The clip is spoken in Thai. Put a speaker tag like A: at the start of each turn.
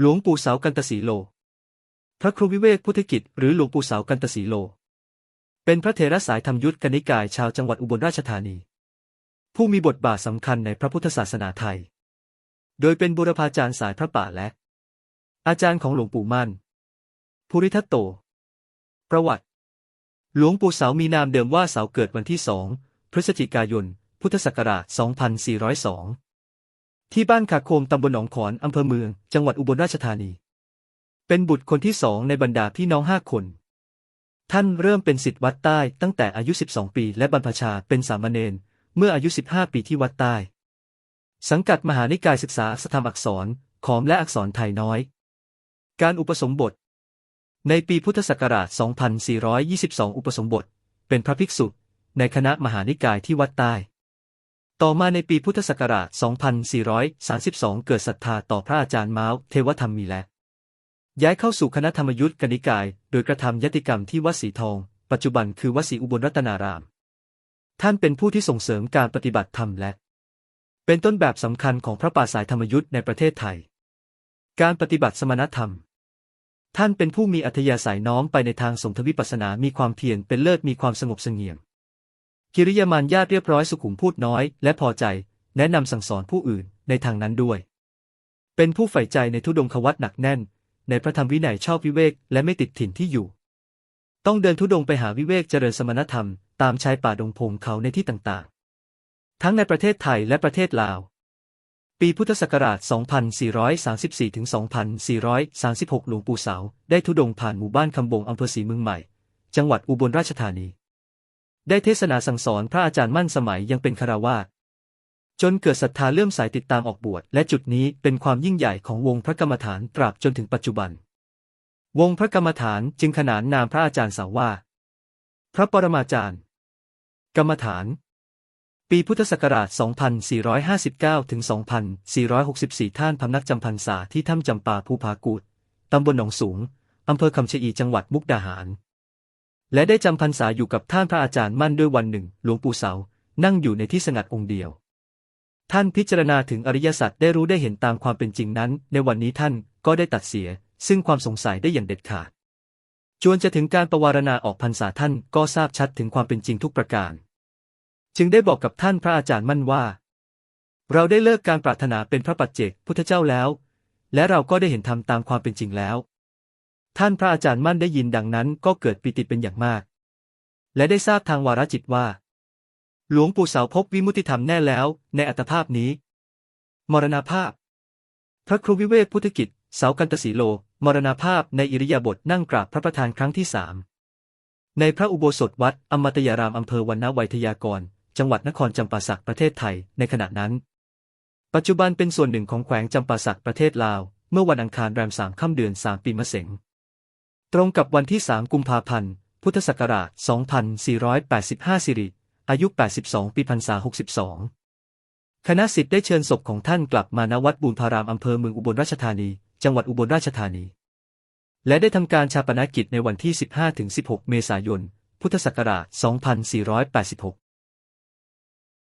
A: หลวงปู่เสากันตสีโล พระครูวิเวกพุทธกิจหรือหลวงปู่เสากันตสีโล เป็นพระเถระสายธรรมยุทธกนิกายชาวจังหวัดอุบลราชธานี ผู้มีบทบาทสำคัญในพระพุทธศาสนาไทย โดยเป็นบุรพาจารย์สายพระป่าและ อาจารย์ของหลวงปู่มั่น ภูริทัตโต ประวัติ หลวงปู่เสามีนามเดิมว่าเสาเกิดวันที่สองพฤศจิกายน พุทธศักราช 2402 ที่บ้านขาโคมตำบลหนองขอนอำเภอเมือง จังหวัดอุบลราชธานี เป็นบุตรคนที่สองในบรรดาพี่น้องห้าคน ท่านเริ่มเป็นศิษย์วัดใต้ตั้งแต่อายุ 12 ปี และบรรพชาเป็นสามเณรเมื่ออายุ 15 ปีที่วัดใต้ สังกัดมหานิกายศึกษาสธรรมอักษร ขอมและอักษรไทยน้อย การอุปสมบท ในปีพุทธศักราช 2422 อุปสมบท เป็นพระภิกษุ ในคณะมหานิกายที่วัดใต้ ต่อมาในปีพุทธศักราช 2432 เกิดศรัทธาต่อพระอาจารย์เม้าวเทวธรรมมีและ ย้ายเข้าสู่คณะธรรมยุทธกนิกาย โดยกระทำยติกรรมที่วัดสีทอง ปัจจุบันคือวัดศรีอุบลรัตนาราม ท่านเป็นผู้ที่ส่งเสริมการปฏิบัติธรรมและ เป็นต้นแบบสำคัญของพระป่าสายธรรมยุทธในประเทศไทย การปฏิบัติสมณธรรม ท่านเป็นผู้มีอัธยาศัยน้อมไปในทางสมทวิปัสสนา มีความเพียรเป็นเลิศ มีความสงบเสงี่ยม กิริยามารยาทเรียบร้อยสุขุมพูดน้อย และพอใจ แนะนำสั่งสอนผู้อื่นในทางนั้นด้วย เป็นผู้ใฝ่ใจในทุดงควัตหนักแน่น ในพระธรรมวินัยชอบวิเวกและไม่ติดถิ่นที่อยู่ ต้องเดินทุดงไปหาวิเวกเจริญสมณธรรม ตามชายป่าดงพงเขาในที่ต่างๆ ทั้งในประเทศไทยและประเทศลาว ปีพุทธศักราช 2434 ถึง 2436 หลวงปู่เสา ได้ทุดงผ่านหมู่บ้านคำบงอำเภอศรีเมืองใหม่ จังหวัดอุบลราชธานี ได้เทศนาสั่งสอนพระอาจารย์มั่นสมัยยังเป็นคารวาสจนเกิดศรัทธาเลื่อมใสติดตามออกบวชและจุดนี้เป็นความยิ่งใหญ่ของวงพระกรรมฐานตราบจนถึงปัจจุบัน วงพระกรรมฐานจึงขนานนามพระอาจารย์สาว่า พระปรมาจารย์ กรรมฐาน ปีพุทธศักราช 2459 ถึง 2464 ท่านพำนักจำพรรษาที่ถ้ำจำปาภูผากูดตำบลหนองสูงอำเภอคำชะอีจังหวัดมุกดาหาร และได้จำพรรษาอยู่กับท่านพระอาจารย์มั่นด้วยวันหนึ่ง หลวงปู่เสา นั่งอยู่ในที่สงัดองค์เดียว ท่านพิจารณาถึงอริยสัจได้รู้ได้เห็นตามความเป็นจริงนั้น ในวันนี้ท่านก็ได้ตัดเสีย ซึ่งความสงสัยได้อย่างเด็ดขาด จวนจะถึงการประวารณาออกพรรษาท่านก็ทราบชัดถึงความเป็นจริงทุกประการ จึงได้บอกกับท่านพระอาจารย์มั่นว่า เราได้เลิกการปรารถนาเป็นพระปัจเจกพุทธเจ้าแล้ว และเราก็ได้เห็นธรรมตามความเป็นจริงแล้ว ท่านพระอาจารย์มั่นได้ยินดังนั้นก็เกิดปิติเป็นอย่างมาก และได้ทราบทางวาระจิตว่า หลวงปู่เสาพบวิมุติธรรมแน่แล้วในอัตภาพนี้ มรณภาพ พระครูวิเวกพุทธกิจ เสากันตสีโล มรณภาพในอิริยาบถนั่งกราบพระประธานครั้งที่สามในพระอุโบสถวัดอมตยารามอำเภอวันนวัยทยากร จังหวัดนครจำปาสักประเทศไทย ในขณะนั้น ปัจจุบันเป็นส่วนหนึ่งของแขวงจำปาสักประเทศลาว เมื่อวันอังคารแรมสามค่ำเดือนสามปีมะเส็ง ตรงกับวันที่ 3 กุมภาพันธ์ พุทธศักราช 2485 สิริ อายุ 82 ปีพรรษา 62 คณะสิทธิ์ได้เชิญศพของท่านกลับมาณวัดบูรพารามอำเภอเมืองอุบลราชธานี จังหวัดอุบลราชธานี และได้ทำการชาปนกิจในวันที่ 15-16 เมษายน พุทธศักราช 2486